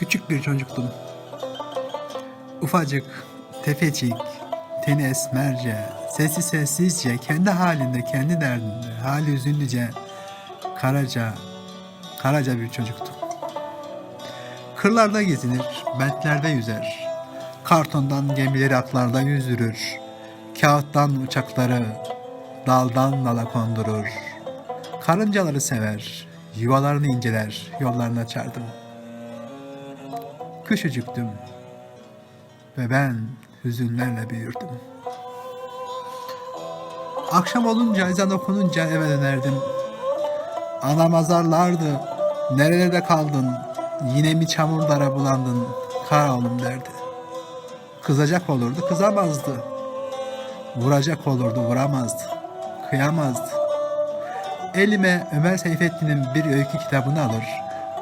Küçük bir çocuktum. Ufacık, tefecik, teni esmerce, sesi sessizce, kendi halinde, kendi derdinde, hali üzünlüce, karaca, karaca bir çocuktum. Kırlarda gezinir, bentlerde yüzer. Kartondan gemileri atlarda yüzdürür. Kağıttan uçakları daldan dala kondurur. Karıncaları sever, yuvalarını inceler, yollarını açardım. Küçücüktüm ve ben hüzünlerle büyürdüm. Akşam olunca ezan okununca eve dönerdim. Anam azarlardı. Nerede kaldın? Yine mi çamurlara bulandın? Kara oğlum derdi. Kızacak olurdu, kızamazdı. Vuracak olurdu, vuramazdı. Kıyamazdı. Elime Ömer Seyfettin'in bir öykü kitabını alır.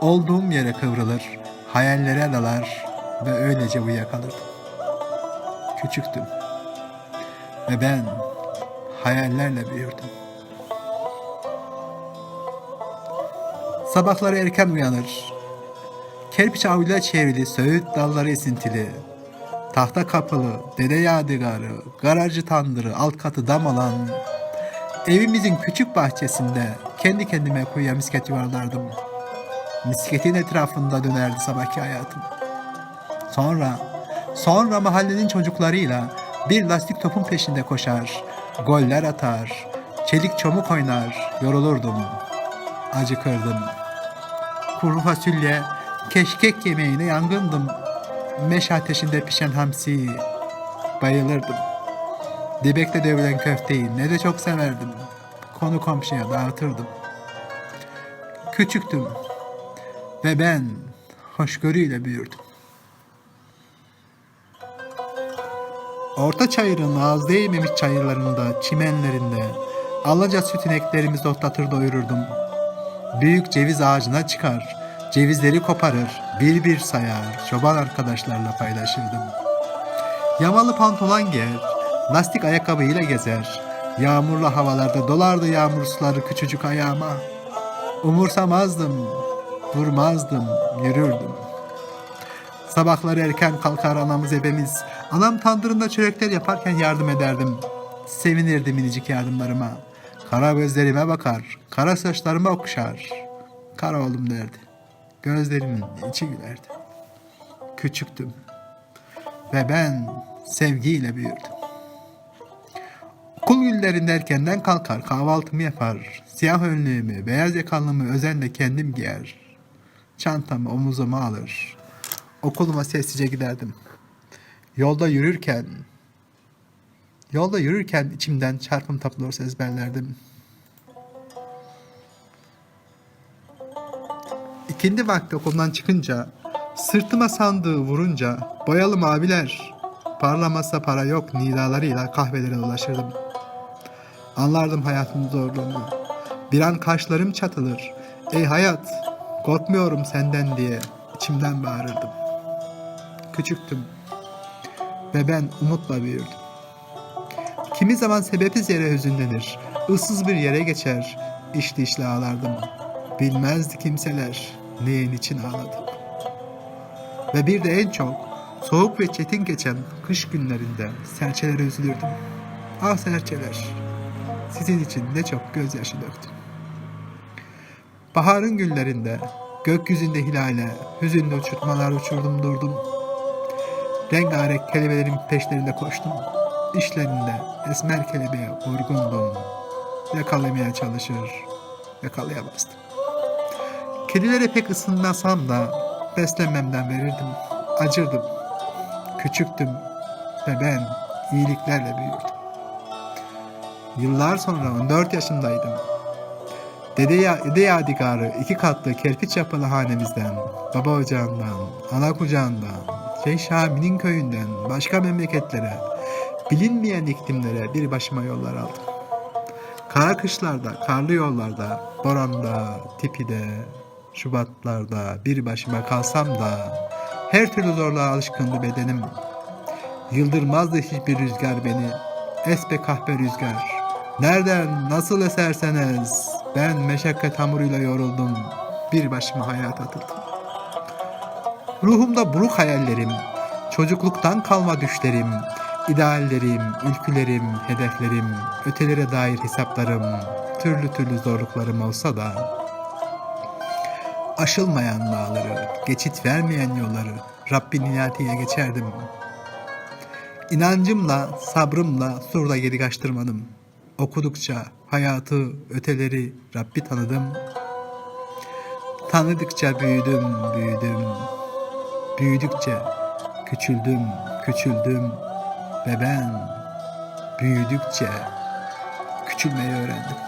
Olduğum yere kıvrılır. Hayallere dalar ve öylece uyuyakalırdım. Küçüktüm. Ve ben hayallerle büyürdüm. Sabahları erken uyanır. Kerpiç avluyla çevrili söğüt dalları esintili. Tahta kapılı, dede yadigarı, garajı tandırı, alt katı dam olan evimizin küçük bahçesinde kendi kendime kuyuya misket yuvarlardım. Misketin etrafında dönerdi sabahki hayatım. Sonra, sonra mahallenin çocuklarıyla bir lastik topun peşinde koşar, goller atar, çelik çomuk oynar, yorulurdum, acıkırdım. Kuru fasulye, keşkek yemeğine yangındım. Meş ateşinde pişen hamsi, bayılırdım. Dibekte dövülen köfteyi ne de çok severdim. Konu komşuya dağıtırdım. Küçüktüm ve ben hoşgörüyle büyürdüm. Orta çayırın ağız değmemiş çayırlarında, çimenlerinde, alaca süt ineklerimizi otlatır doyururdum. Büyük ceviz ağacına çıkar, cevizleri koparır, bir bir sayar, çoban arkadaşlarla paylaşırdım. Yamalı pantolon giyer, lastik ayakkabıyla gezer, yağmurlu havalarda dolardı yağmur suları küçücük ayağıma. Umursamazdım, durmazdım, yürürdüm. Sabahları erken kalkar anamız ebemiz. Anam tandırında çörekler yaparken yardım ederdim. Sevinirdi minicik yardımlarıma. Kara gözlerime bakar, kara saçlarıma okşar. Kara oğlum derdi. Gözlerimin içi gülerdi. Küçüktüm. Ve ben sevgiyle büyürdüm. Okul günlerinde erkenden kalkar, kahvaltımı yapar. Siyah önlüğümü, beyaz yakalımı özenle kendim giyer. Çantamı omuzuma alır. Okuluma sessizce giderdim. Yolda yürürken, yolda yürürken içimden çarpım tablosu ezberlerdim. İkindi vakti okuldan çıkınca, sırtıma sandığı vurunca, boyalı maviler, parlamazsa para yok nidalarıyla kahvelere dolaşırdım. Anlardım hayatın zorluğunu. Bir an kaşlarım çatılır. Ey hayat, korkmuyorum senden diye içimden bağırırdım. Küçüktüm ve ben umutla büyürdüm. Kimi zaman sebepsiz yere hüzünlenir, ıssız bir yere geçer, içli içli ağlardım. Bilmezdi kimseler neyin için ağladım. Ve bir de en çok soğuk ve çetin geçen kış günlerinde serçelere üzülürdüm. Ah serçeler, sizin için ne çok gözyaşı döktüm. Baharın günlerinde gökyüzünde hilale, hüzünlü uçurtmalar uçurdum durdum. Rengarenk kelimelerin peşlerinde koştum. İşlerinde esmer kelebeğe vurgundum. Yakalamaya çalışır, yakalayamazdım. Kedilere pek ısınmasam da beslenmemden verirdim. Acırdım. Küçüktüm ve ben iyiliklerle büyürdüm. Yıllar sonra 14 yaşındaydım. Dede, ya, dede yadigarı iki katlı kerpiç yapılı hanemizden, baba ocağından, ana kucağından, Şeyh Şami'nin köyünden başka memleketlere, bilinmeyen iklimlere bir başıma yollar aldım. Kara kışlarda, karlı yollarda, Boran'da, Tipi'de, Şubatlarda bir başıma kalsam da her türlü zorluğa alışkındı bedenim. Yıldırmazdı hiçbir rüzgar beni. Esbe kahpe rüzgar. Nereden nasıl eserseniz ben meşakkat hamuruyla yoruldum. Bir başıma hayat atıldım. Ruhumda buruk hayallerim, çocukluktan kalma düşlerim, ideallerim, ülkülerim, hedeflerim, ötelere dair hesaplarım, türlü türlü zorluklarım olsa da aşılmayan dağları, geçit vermeyen yolları Rabbin inayetiyle geçerdim. İnancımla, sabrımla surda geri kaçtırmadım. Okudukça hayatı, öteleri Rabbi tanıdım. Tanıdıkça büyüdüm, büyüdüm. Büyüdükçe küçüldüm, küçüldüm ve ben büyüdükçe küçülmeyi öğrendim.